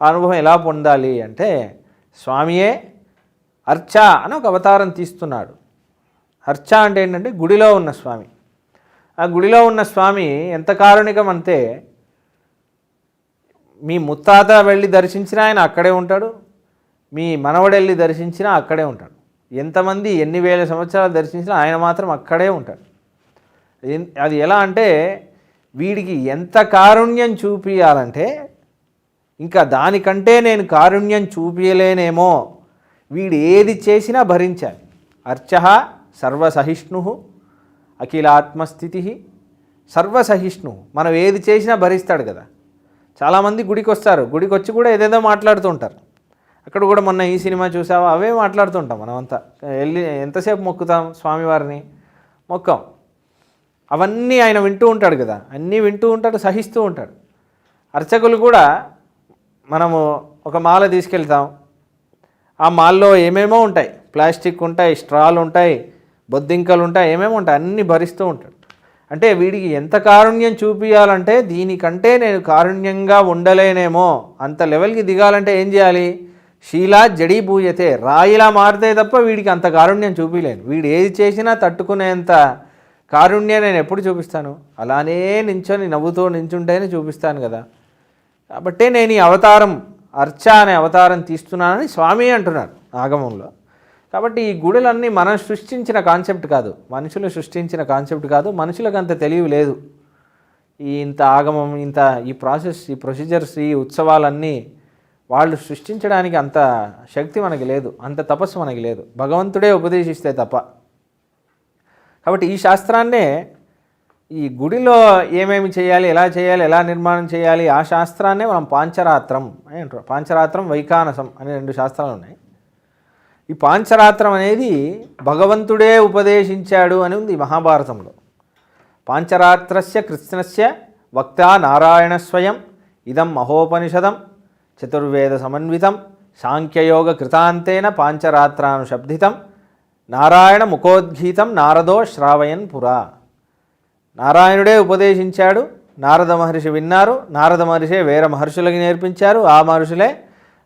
ఆ అనుభవం ఎలా పొందాలి అంటే స్వామియే అర్చ అని ఒక అవతారం తీస్తున్నాడు. అర్చ అంటే ఏంటంటే గుడిలో ఉన్న స్వామి. ఆ గుడిలో ఉన్న స్వామి ఎంత కారుణికం అంతే మీ ముత్తాత వెళ్ళి దర్శించినా ఆయన అక్కడే ఉంటాడు మీ మనవడెళ్ళి దర్శించినా అక్కడే ఉంటాడు. ఎంతమంది ఎన్ని వేల సంవత్సరాలు దర్శించినా ఆయన మాత్రం అక్కడే ఉంటాడు. అది ఎలా అంటే వీడికి ఎంత కారుణ్యం చూపించాలంటే ఇంకా దానికంటే నేను కారుణ్యం చూపించలేనేమో వీడు ఏది చేసినా భరించాలి. అర్చ సర్వసహిష్ణు అఖిలాత్మస్థితి సర్వసహిష్ణు. మనం ఏది చేసినా భరిస్తాడు కదా. చాలామంది గుడికి వస్తారు గుడికి వచ్చి కూడా ఏదేదో మాట్లాడుతూ ఉంటారు. అక్కడ కూడా మొన్న ఈ సినిమా చూసావా? అవే మాట్లాడుతుంటాం మనమంతా. వెళ్ళి ఎంతసేపు మొక్కుతాం స్వామివారిని? మొక్కం. అవన్నీ ఆయన వింటూ ఉంటాడు కదా. అన్నీ వింటూ ఉంటాడు సహిస్తూ ఉంటాడు. అర్చకులు కూడా మనము ఒక మాల తీసుకెళ్తాం. ఆ మాల్లో ఏమేమో ఉంటాయి. ప్లాస్టిక్ ఉంటాయి స్ట్రాలు ఉంటాయి బొద్దింకలు ఉంటాయి ఏమేమో ఉంటాయి. అన్నీ భరిస్తూ ఉంటాడు. అంటే వీడికి ఎంత కారుణ్యం చూపించాలంటే దీనికంటే నేను కారుణ్యంగా ఉండలేనేమో. అంత లెవెల్కి దిగాలంటే ఏం చేయాలి? శీలా జడీ పూజతే రాయిలా మారితే తప్ప వీడికి అంత కారుణ్యం చూపించలేను వీడు ఏది చేసినా తట్టుకునేంత కారుణ్యం నేను ఎప్పుడు చూపిస్తాను? అలానే నించొని నవ్వుతూ నించుంటేనే చూపిస్తాను కదా. కాబట్టే నేను ఈ అవతారం అర్చ అనే అవతారం తీస్తున్నానని స్వామి అంటున్నారు ఆగమంలో. కాబట్టి ఈ గుడులన్నీ మనం సృష్టించిన కాన్సెప్ట్ కాదు. మనుషులు సృష్టించిన కాన్సెప్ట్ కాదు. మనుషులకు అంత తెలివి లేదు. ఈ ఇంత ఆగమం ఇంత ఈ ప్రాసెస్ ఈ ప్రొసీజర్స్ ఈ ఉత్సవాలన్నీ వాళ్ళు సృష్టించడానికి అంత శక్తి మనకి లేదు. అంత తపస్సు మనకి లేదు. భగవంతుడే ఉపదేశిస్తే తప్ప. కాబట్టి ఈ శాస్త్రాన్నే ఈ గుడిలో ఏమేమి చేయాలి ఎలా చేయాలి ఎలా నిర్మాణం చేయాలి ఆ శాస్త్రాన్నే మనం పాంచరాత్రం అని అంటారు. పాంచరాత్రం వైకానసం అనే రెండు శాస్త్రాలు ఉన్నాయి. ఈ పాంచరాత్రం అనేది భగవంతుడే ఉపదేశించాడు అని ఉంది మహాభారతంలో. పాంచరాత్రస్య కృష్ణస్య వక్త నారాయణ స్వయం ఇదం మహోపనిషదం చతుర్వేద సమన్వితం సాంఖ్యయోగ కృతాంతేన పాంచరాత్రానుశబ్దితం నారాయణ ముఖోద్గీతం నారదో శ్రావయన్ పురా. నారాయణుడే ఉపదేశించాడు. నారద మహర్షి విన్నారు. నారద మహర్షే వేరే మహర్షులకి నేర్పించారు. ఆ మహర్షులే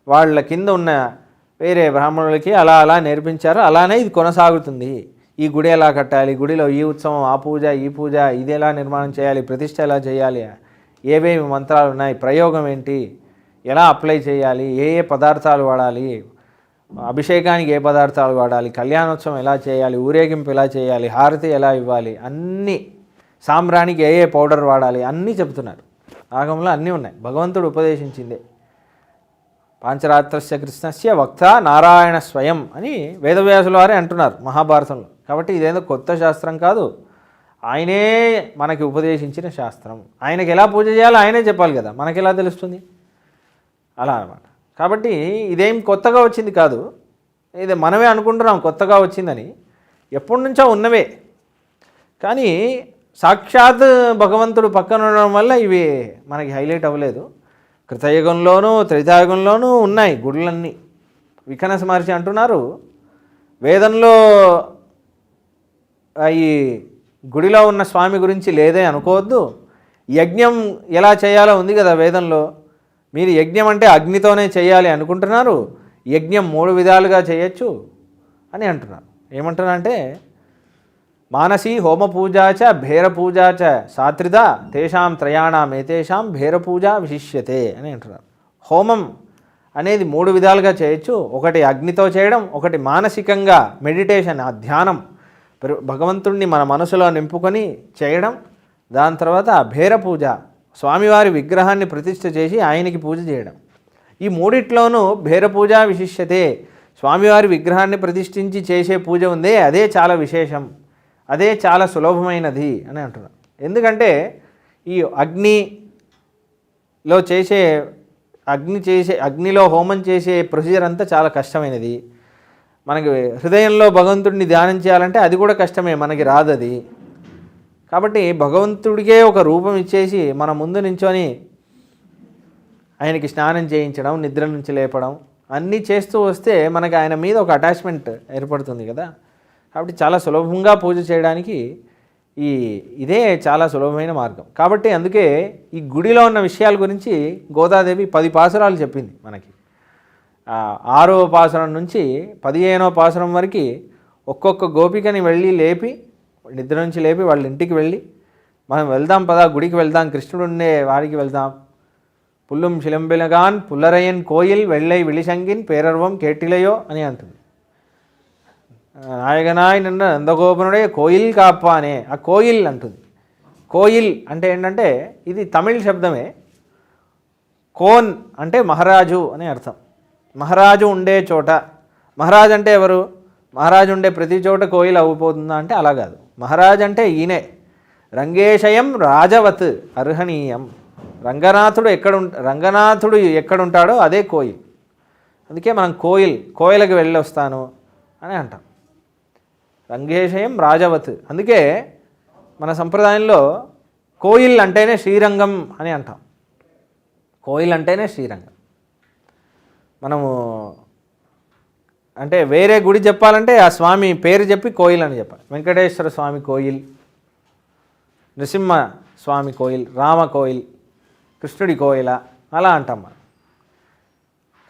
వాళ్ళ కింద ఉన్న వేరే బ్రాహ్మణులకి అలా అలా నేర్పించారు. అలానే ఇది కొనసాగుతుంది. ఈ గుడి ఎలా కట్టాలి? గుడిలో ఈ ఉత్సవం ఆ పూజ ఈ పూజ ఇది ఎలా నిర్మాణం చేయాలి? ప్రతిష్ట ఎలా చేయాలి? ఏవేమి మంత్రాలు ఉన్నాయి? ప్రయోగం ఏంటి? ఎలా అప్లై చేయాలి? ఏ ఏ పదార్థాలు వాడాలి? అభిషేకానికి ఏ పదార్థాలు వాడాలి? కళ్యాణోత్సవం ఎలా చేయాలి? ఊరేగింపు ఎలా చేయాలి? హారతి ఎలా ఇవ్వాలి? అన్నీ సాంబ్రానికి ఏ ఏ పౌడర్ వాడాలి అన్నీ చెబుతున్నారు. ఆగంలో అన్నీ ఉన్నాయి. భగవంతుడు ఉపదేశించిందే. పాంచరాత్రస్య కృష్ణస్య వక్త నారాయణ స్వయం అని వేదవ్యాసుల వారే అంటున్నారు మహాభారతంలో. కాబట్టి ఇదేదో కొత్త శాస్త్రం కాదు. ఆయనే మనకి ఉపదేశించిన శాస్త్రం. ఆయనకి ఎలా పూజ చేయాలో ఆయనే చెప్పాలి కదా. మనకి ఎలా తెలుస్తుంది? అలా అనమాట కాబట్టి ఇదేం కొత్తగా వచ్చింది కాదు. ఇది మనమే అనుకుంటున్నాం కొత్తగా వచ్చిందని. ఎప్పటి నుంచో ఉన్నవే. కానీ సాక్షాత్ భగవంతుడు పక్కన ఉండడం వల్ల ఇవి మనకి హైలైట్ అవ్వలేదు. కృతయుగంలోనూ త్రేతాయుగంలోనూ ఉన్నాయి గుడులన్నీ. వికనస మహర్షి అంటున్నారు వేదంలో ఈ గుడిలో ఉన్న స్వామి గురించి లేదే అనుకోవద్దు. యజ్ఞం ఎలా చేయాలో ఉంది కదా వేదంలో. మీరు యజ్ఞం అంటే అగ్నితోనే చేయాలి అనుకుంటున్నారు. యజ్ఞం మూడు విధాలుగా చేయొచ్చు అని అంటున్నారు. ఏమంటున్నారంటే మానసీ హోమ చ భేర చ సాత్రిద తేషాం త్రయాణం ఏతేషాం భేర పూజ విశిష్యతే అని అంటున్నారు. హోమం అనేది మూడు విధాలుగా చేయొచ్చు. ఒకటి అగ్నితో చేయడం ఒకటి మానసికంగా మెడిటేషన్ ఆ ధ్యానం. భగవంతుణ్ణి మన మనసులో నింపుకొని చేయడం దాని తర్వాత భేర పూజ స్వామివారి విగ్రహాన్ని ప్రతిష్ఠ చేసి ఆయనకి పూజ చేయడం. ఈ మూడిట్లోనూ భేర పూజ విశిష్యతే స్వామివారి విగ్రహాన్ని ప్రతిష్ఠించి చేసే పూజ ఉందే అదే చాలా విశేషం. అదే చాలా సులభమైనది అని అంటున్నారు ఎందుకంటే ఈ అగ్నిలో చేసే అగ్ని చేసే అగ్నిలో హోమం చేసే ప్రొసీజర్ అంతా చాలా కష్టమైనది. మనకి హృదయంలో భగవంతుడిని ధ్యానం చేయాలంటే అది కూడా కష్టమే మనకి రాదు అది కాబట్టి భగవంతుడికే ఒక రూపం ఇచ్చేసి మన ముందు నించొని ఆయనకి స్నానం చేయించడం నిద్ర నుంచి లేపడం అన్నీ చేస్తూ వస్తే మనకి ఆయన మీద ఒక అటాచ్మెంట్ ఏర్పడుతుంది కదా. కాబట్టి చాలా సులభంగా పూజ చేయడానికి ఈ ఇదే చాలా సులభమైన మార్గం. కాబట్టి అందుకే ఈ గుడిలో ఉన్న విషయాల గురించి గోదాదేవి పది పాసురాలు చెప్పింది మనకి. ఆరో పాసురం నుంచి పదిహేనో పాసురం వరకు ఒక్కొక్క గోపికని వెళ్ళి లేపి నిద్ర నుంచి లేపి వాళ్ళ ఇంటికి వెళ్ళి మనం వెళ్దాం పదా గుడికి వెళ్దాం కృష్ణుడు ఉండే వాడికి వెళ్దాం. పుల్లుం శిలంబిలగాన్ పుల్లరయన్ కోయిల్ వెళ్ళై విళిశంగిన్ పేరర్వం కేటిలయో అని అంటుంది. నాయగనాయ్ నిన్న నందగోపనుడే కోయిల్ కాపానే అనే ఆ కోయిల్ అంటుంది. కోయిల్ అంటే ఏంటంటే ఇది తమిళ్ శబ్దమే. కోన్ అంటే మహారాజు అనే అర్థం. మహారాజు ఉండే చోట. మహారాజ్ అంటే ఎవరు? మహారాజు ఉండే ప్రతి చోట కోయిల్ అవ్వబోతుందా అంటే అలా కాదు. మహారాజ్ అంటే ఈయనే. రంగేశయం రాజవత్ అర్హణీయం రంగనాథుడు ఎక్కడ ఉం రంగనాథుడు ఎక్కడుంటాడో అదే కోయిల్. అందుకే మనం కోయిల్ కోయిలకి వెళ్ళి వస్తాను అని అంటాం. రంగేశయం రాజవత్. అందుకే మన సంప్రదాయంలో కోయిల్ అంటేనే శ్రీరంగం అని అంటాం. కోయిల్ అంటేనే శ్రీరంగం. మనము అంటే వేరే గుడి చెప్పాలంటే ఆ స్వామి పేరు చెప్పి కోయిల్ అని చెప్పాలి. వెంకటేశ్వర స్వామి కోయిల్ నృసింహ స్వామి కోయిల్ రామ కోయిల్ కృష్ణుడి కోయిల అలా అంటాం మనం.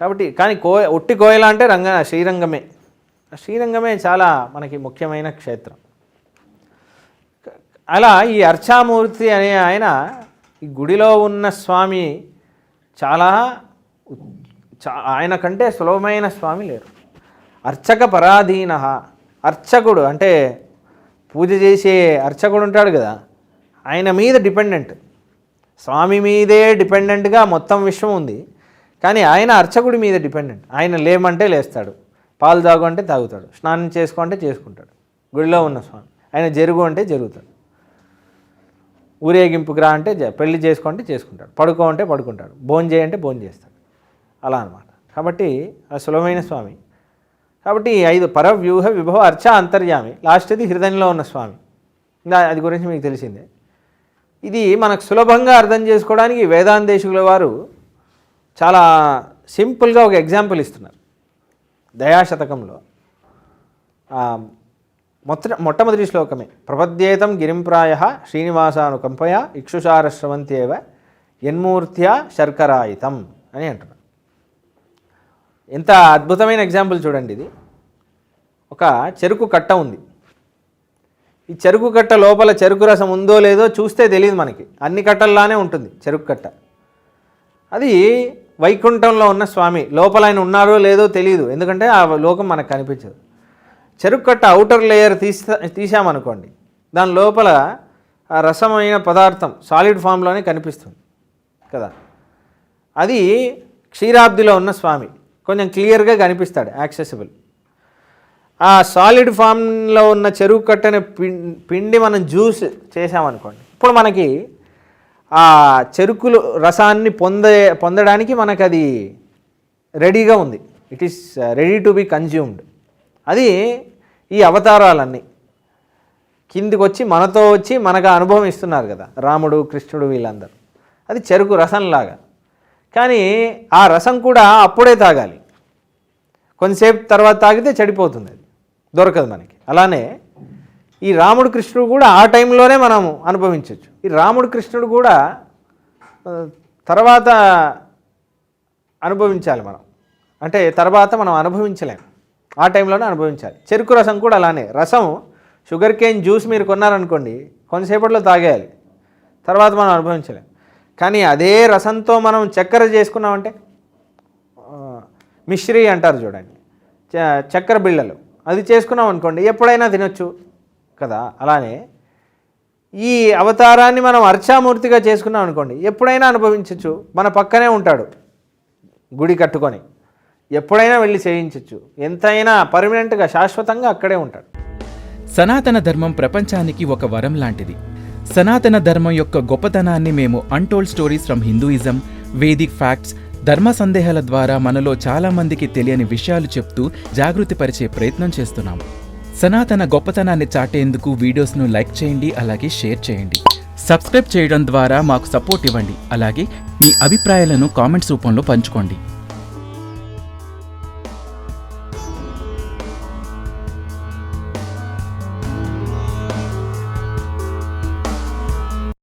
కాబట్టి కానీ కో ఒట్టి కోయిల అంటే రంగ శ్రీరంగమే. శ్రీరంగమే చాలా మనకి ముఖ్యమైన క్షేత్రం. అలా ఈ అర్చామూర్తి అనే ఆయన ఈ గుడిలో ఉన్న స్వామి చాలా చా- ఆయన కంటే సులభమైన స్వామి లేరు. అర్చక పరాధీన అర్చకుడు అంటే పూజ చేసే అర్చకుడు ఉంటాడు కదా ఆయన మీద డిపెండెంట్. స్వామి మీదే డిపెండెంట్గా మొత్తం విశ్వం ఉంది కానీ ఆయన అర్చకుడి మీద డిపెండెంట్. ఆయన లేమంటే లేస్తాడు. పాలు తాగు అంటే తాగుతాడు స్నానం చేసుకో అంటే చేసుకుంటాడు. గుడిలో ఉన్న స్వామి ఆయన జరుగు అంటే జరుగుతాడు. ఊరేగింపుకి రా అంటే పెళ్ళి చేసుకో అంటే చేసుకుంటాడు పడుకో అంటే పడుకుంటాడు భోజనం చేయంటే భోజనం చేస్తాడు. అలా అన్నమాట. కాబట్టి ఆ సులభమైన స్వామి. కాబట్టి ఈ ఐదు పరవ్యూహ విభవ అర్చ అంతర్యామి లాస్ట్ది హృదయంలో ఉన్న స్వామి. అది గురించి మీకు తెలిసిందే. ఇది మనకు సులభంగా అర్థం చేసుకోవడానికి వేదాంతేశుల వారు చాలా సింపుల్గా ఒక ఎగ్జాంపుల్ ఇస్తున్నారు. దయాశతకంలో. ఆ, మొట్ట మొట్టమొదటి శ్లోకమే. ప్రపద్యేతం గిరింప్రాయ శ్రీనివాసానుకంపయ ఇక్షుషారశ్రవంత్యేవ యన్మూర్త్యా శర్కరాయితం అని అంటున్నారు ఎంత అద్భుతమైన ఎగ్జాంపుల్ చూడండి ఇది. ఒక చెరుకు కట్ట ఉంది. ఈ చెరుకు కట్ట లోపల చెరుకు రసం ఉందో లేదో చూస్తే తెలియదు మనకి. అన్ని కట్టల్లానే ఉంటుంది చెరుకు కట్ట. అది వైకుంఠంలో ఉన్న స్వామి లోపల ఆయన ఉన్నారో లేదో తెలియదు ఎందుకంటే ఆ లోకం మనకు కనిపించదు. చెరుకు కట్ట అవుటర్ లేయర్ తీసా తీసామనుకోండి దాని లోపల ఆ రసమైన పదార్థం సాలిడ్ ఫామ్లోనే కనిపిస్తుంది. కదా? అది క్షీరాబ్దిలో ఉన్న స్వామి. కొంచెం క్లియర్గా కనిపిస్తాడు యాక్సెసిబుల్. ఆ సాలిడ్ ఫామ్లో ఉన్న చెరుకు కట్టని పిండి మనం జ్యూస్ చేసామనుకోండి ఇప్పుడు మనకి ఆ చెరుకులు రసాన్ని పొందే పొందడానికి మనకు అది రెడీగా ఉంది. It is ready to be consumed అది ఈ అవతారాలన్నీ. కిందికి వచ్చి మనతో వచ్చి మనకు అనుభవం ఇస్తున్నారు కదా రాముడు కృష్ణుడు వీళ్ళందరూ. అది చెరుకు రసంలాగా. కానీ ఆ రసం కూడా అప్పుడే తాగాలి. కొంతసేపు తర్వాత తాగితే చెడిపోతుంది అది. దొరకదు మనకి. అలానే ఈ రాముడు కృష్ణుడు కూడా ఆ టైంలోనే మనం అనుభవించవచ్చు ఈ రాముడు కృష్ణుడు కూడా తర్వాత అనుభవించాలి మనం. అంటే తర్వాత మనం అనుభవించలేం. ఆ టైంలోనే అనుభవించాలి. చెరుకు రసం కూడా అలానే. రసం షుగర్ కేన్ జ్యూస్ మీరు కొన్నారనుకోండి కొంతసేపట్లో తాగేయాలి. తర్వాత మనం అనుభవించలేం. కానీ అదే రసంతో మనం చక్కెర చేసుకున్నామంటే మిశ్రీ అంటారు చూడండి. చ- చక్కెర బిళ్ళలు. అది చేసుకున్నాం అనుకోండి ఎప్పుడైనా తినొచ్చు. కదా? అలానే ఈ అవతారాన్ని మనం అర్చామూర్తిగా చేసుకున్నాం అనుకోండి ఎప్పుడైనా అనుభవించవచ్చు మన పక్కనే ఉంటాడు గుడి కట్టుకొని. ఎప్పుడైనా వెళ్ళి చేయించవచ్చు ఎంతైనా పర్మనెంట్గా శాశ్వతంగా అక్కడే ఉంటాడు. సనాతన ధర్మం ప్రపంచానికి ఒక వరం లాంటిది. సనాతన ధర్మం యొక్క గొప్పతనాన్ని మేము untold stories from Hinduism Vedic facts ధర్మ సందేహాల ద్వారా మనలో చాలామందికి తెలియని విషయాలు చెప్తూ జాగృతి పరిచే ప్రయత్నం చేస్తున్నాము. సనాతన గొప్పతనాన్ని చాటేందుకు వీడియోస్ను లైక్ చేయండి అలాగే షేర్ చేయండి. సబ్స్క్రైబ్ చేయడం ద్వారా మాకు సపోర్ట్ ఇవ్వండి అలాగే మీ అభిప్రాయాలను కామెంట్స్ రూపంలో పంచుకోండి.